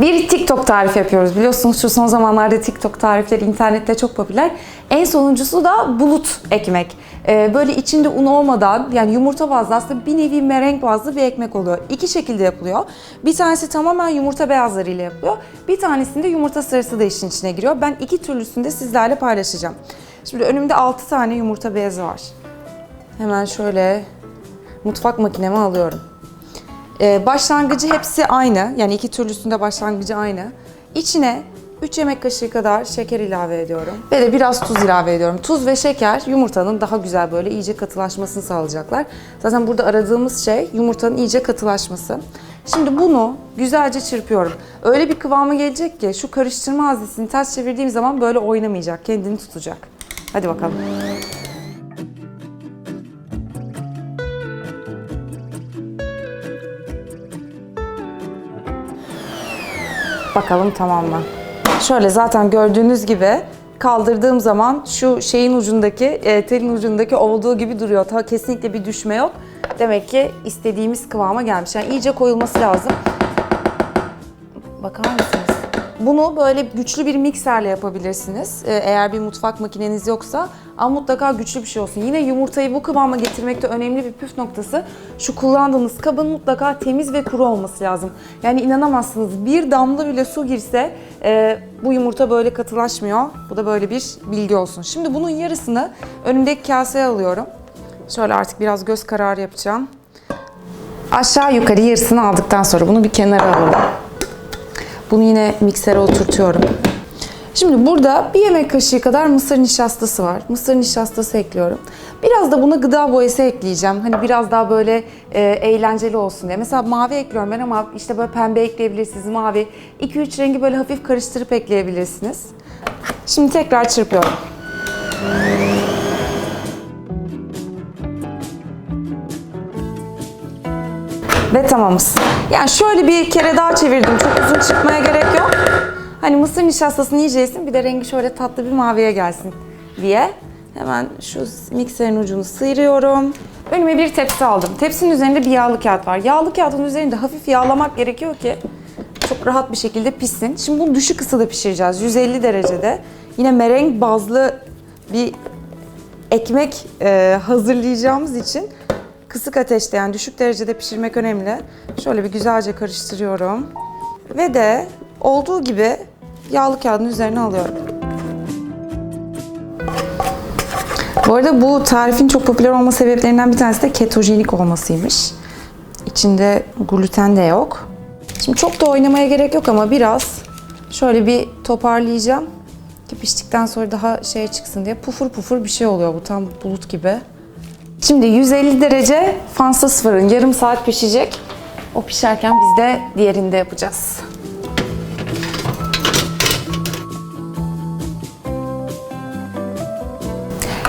Bir TikTok tarifi yapıyoruz. Biliyorsunuz şu son zamanlarda TikTok tarifleri internette çok popüler. En sonuncusu da bulut ekmek. Ee, böyle içinde un olmadan yani yumurta bazlı aslında bir nevi merenk bazlı bir ekmek oluyor. İki şekilde yapılıyor. Bir tanesi tamamen yumurta beyazlarıyla yapılıyor. Bir tanesinde yumurta sarısı da işin içine giriyor. Ben iki türlüsünü de sizlerle paylaşacağım. Şimdi önümde 6 tane yumurta beyazı var. Hemen şöyle mutfak makinemi alıyorum. Ee, başlangıcı hepsi aynı. Yani iki türlüsünde başlangıcı aynı. İçine 3 yemek kaşığı kadar şeker ilave ediyorum. Ve de biraz tuz ilave ediyorum. Tuz ve şeker yumurtanın daha güzel böyle iyice katılaşmasını sağlayacaklar. Zaten burada aradığımız şey yumurtanın iyice katılaşması. Şimdi bunu güzelce çırpıyorum. Öyle bir kıvamı gelecek ki şu karıştırma haznesini ters çevirdiğim zaman böyle oynamayacak, kendini tutacak. Hadi bakalım. Bakalım tamam mı? Şöyle zaten gördüğünüz gibi kaldırdığım zaman şu şeyin ucundaki, e, telin ucundaki olduğu gibi duruyor. Ta kesinlikle bir düşme yok. Demek ki istediğimiz kıvama gelmiş. Yani iyice koyulması lazım. Bakar mısınız? Bunu böyle güçlü bir mikserle yapabilirsiniz. Ee, Eğer bir mutfak makineniz yoksa ama mutlaka güçlü bir şey olsun. Yine yumurtayı bu kıvama getirmekte önemli bir püf noktası. Şu kullandığınız kabın mutlaka temiz ve kuru olması lazım. Yani inanamazsınız bir damla bile su girse e, bu yumurta böyle katılaşmıyor. Bu da böyle bir bilgi olsun. Şimdi bunun yarısını önümdeki kaseye alıyorum. Şöyle artık biraz göz kararı yapacağım. Aşağı yukarı yarısını aldıktan sonra bunu bir kenara alalım. Bunu yine miksere oturtuyorum. Şimdi burada bir yemek kaşığı kadar mısır nişastası var. Mısır nişastası ekliyorum. Biraz da buna gıda boyası ekleyeceğim. Hani biraz daha böyle e, eğlenceli olsun diye. Mesela mavi ekliyorum ben ama işte böyle pembe ekleyebilirsiniz. Mavi. 2-3 rengi böyle hafif karıştırıp ekleyebilirsiniz. Şimdi tekrar çırpıyorum. Ve tamamız. Yani şöyle bir kere daha çevirdim. Çok uzun çıkmaya gerek yok. Hani mısır nişastasını yiyeceksin bir de rengi şöyle tatlı bir maviye gelsin diye. Hemen şu mikserin ucunu sıyırıyorum. Önüme bir tepsi aldım. Tepsinin üzerinde bir yağlı kağıt var. Yağlı kağıdın üzerinde hafif yağlamak gerekiyor ki çok rahat bir şekilde pişsin. Şimdi bunu düşük ısıda pişireceğiz. 150 derecede. Yine merenk bazlı bir ekmek e, hazırlayacağımız için kısık ateşte yani düşük derecede pişirmek önemli. Şöyle bir güzelce karıştırıyorum. Ve de olduğu gibi yağlı kağıdın üzerine alıyorum. Bu arada bu tarifin çok popüler olma sebeplerinden bir tanesi de ketojenik olmasıymış. İçinde gluten de yok. Şimdi çok da oynamaya gerek yok ama biraz şöyle bir toparlayacağım. Ki piştikten sonra daha şey çıksın diye pufur pufur bir şey oluyor bu tam bulut gibi. Şimdi 150 derece fansız fırın yarım saat pişecek. O pişerken biz de diğerini de yapacağız.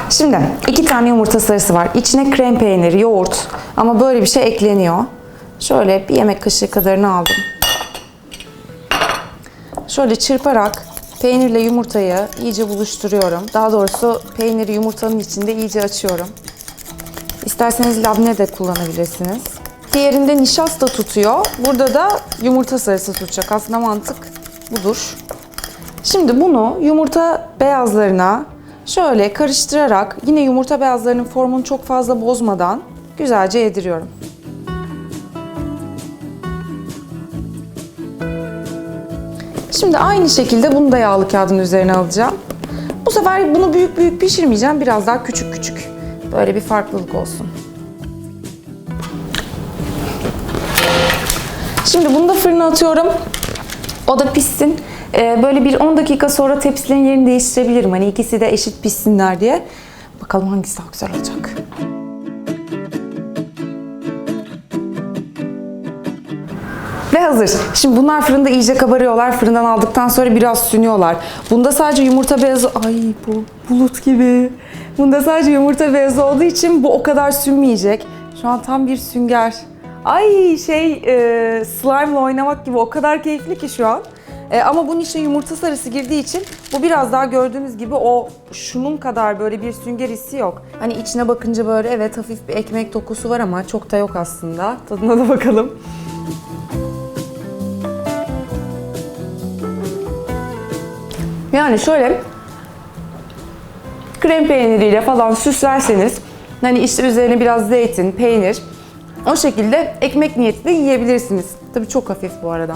Şimdi iki tane yumurta sarısı var. İçine krem peyniri, yoğurt ama böyle bir şey ekleniyor. Şöyle bir yemek kaşığı kadarını aldım. Şöyle çırparak peynirle yumurtayı iyice buluşturuyorum. Daha doğrusu peyniri yumurtanın içinde iyice açıyorum. İsterseniz labne de kullanabilirsiniz. Diğerinde nişasta tutuyor. Burada da yumurta sarısı tutacak. Aslında mantık budur. Şimdi bunu yumurta beyazlarına şöyle karıştırarak yine yumurta beyazlarının formunu çok fazla bozmadan güzelce yediriyorum. Şimdi aynı şekilde bunu da yağlı kağıdın üzerine alacağım. Bu sefer bunu büyük büyük pişirmeyeceğim. Biraz daha küçük küçük. Böyle bir farklılık olsun. Şimdi bunu da fırına atıyorum. O da pişsin. Ee, böyle bir 10 dakika sonra tepsilerin yerini değiştirebilirim. Hani ikisi de eşit pişsinler diye. Bakalım hangisi daha güzel olacak. Hazır. Şimdi bunlar fırında iyice kabarıyorlar. Fırından aldıktan sonra biraz sünüyorlar. Bunda sadece yumurta beyazı... Ay bu bulut gibi. Bunda sadece yumurta beyazı olduğu için bu o kadar sünmeyecek. Şu an tam bir sünger. Ay şey e, slime oynamak gibi o kadar keyifli ki şu an. E, ama bunun içine yumurta sarısı girdiği için bu biraz daha gördüğünüz gibi o şunun kadar böyle bir sünger hissi yok. Hani içine bakınca böyle evet hafif bir ekmek dokusu var ama çok da yok aslında. Tadına da bakalım. Yani şöyle krem peyniriyle falan süslerseniz hani işte üzerine biraz zeytin, peynir o şekilde ekmek niyetinde yiyebilirsiniz. Tabii çok hafif bu arada.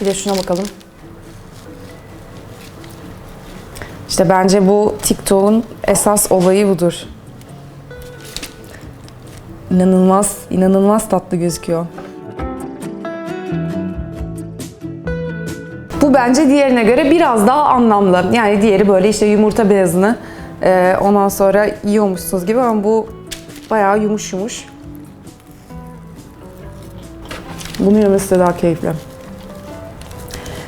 Bir de şuna bakalım. İşte bence bu TikTok'un esas olayı budur. İnanılmaz, inanılmaz tatlı gözüküyor. Bu bence diğerine göre biraz daha anlamlı. Yani diğeri böyle işte yumurta beyazını e, ondan sonra yiyormuşsunuz gibi ama bu bayağı yumuş yumuş. Bunu yemesi de daha keyifli.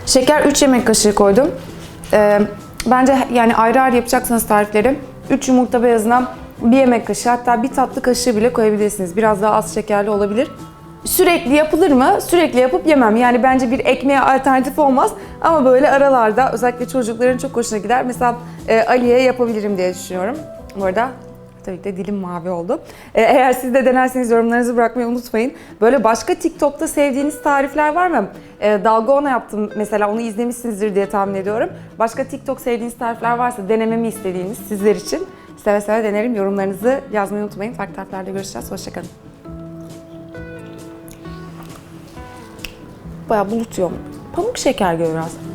Şeker 3 yemek kaşığı koydum. Ee, bence yani ayrı ayrı yapacaksanız tarifleri 3 yumurta beyazına bir yemek kaşığı hatta bir tatlı kaşığı bile koyabilirsiniz. Biraz daha az şekerli olabilir. Sürekli yapılır mı? Sürekli yapıp yemem. Yani bence bir ekmeğe alternatif olmaz. Ama böyle aralarda özellikle çocukların çok hoşuna gider. Mesela e, Ali'ye yapabilirim diye düşünüyorum. Bu arada Tabii ki de dilim mavi oldu. Ee, Eğer siz de denerseniz yorumlarınızı bırakmayı unutmayın. Böyle başka TikTok'ta sevdiğiniz tarifler var mı? Ee, Dalga ona yaptım mesela onu izlemişsinizdir diye tahmin ediyorum. Başka TikTok sevdiğiniz tarifler varsa denememi istediğiniz sizler için seve seve denerim. Yorumlarınızı yazmayı unutmayın. Farklı tariflerde görüşeceğiz. Hoşçakalın. Bayağı bulutuyor. Pamuk şeker biraz.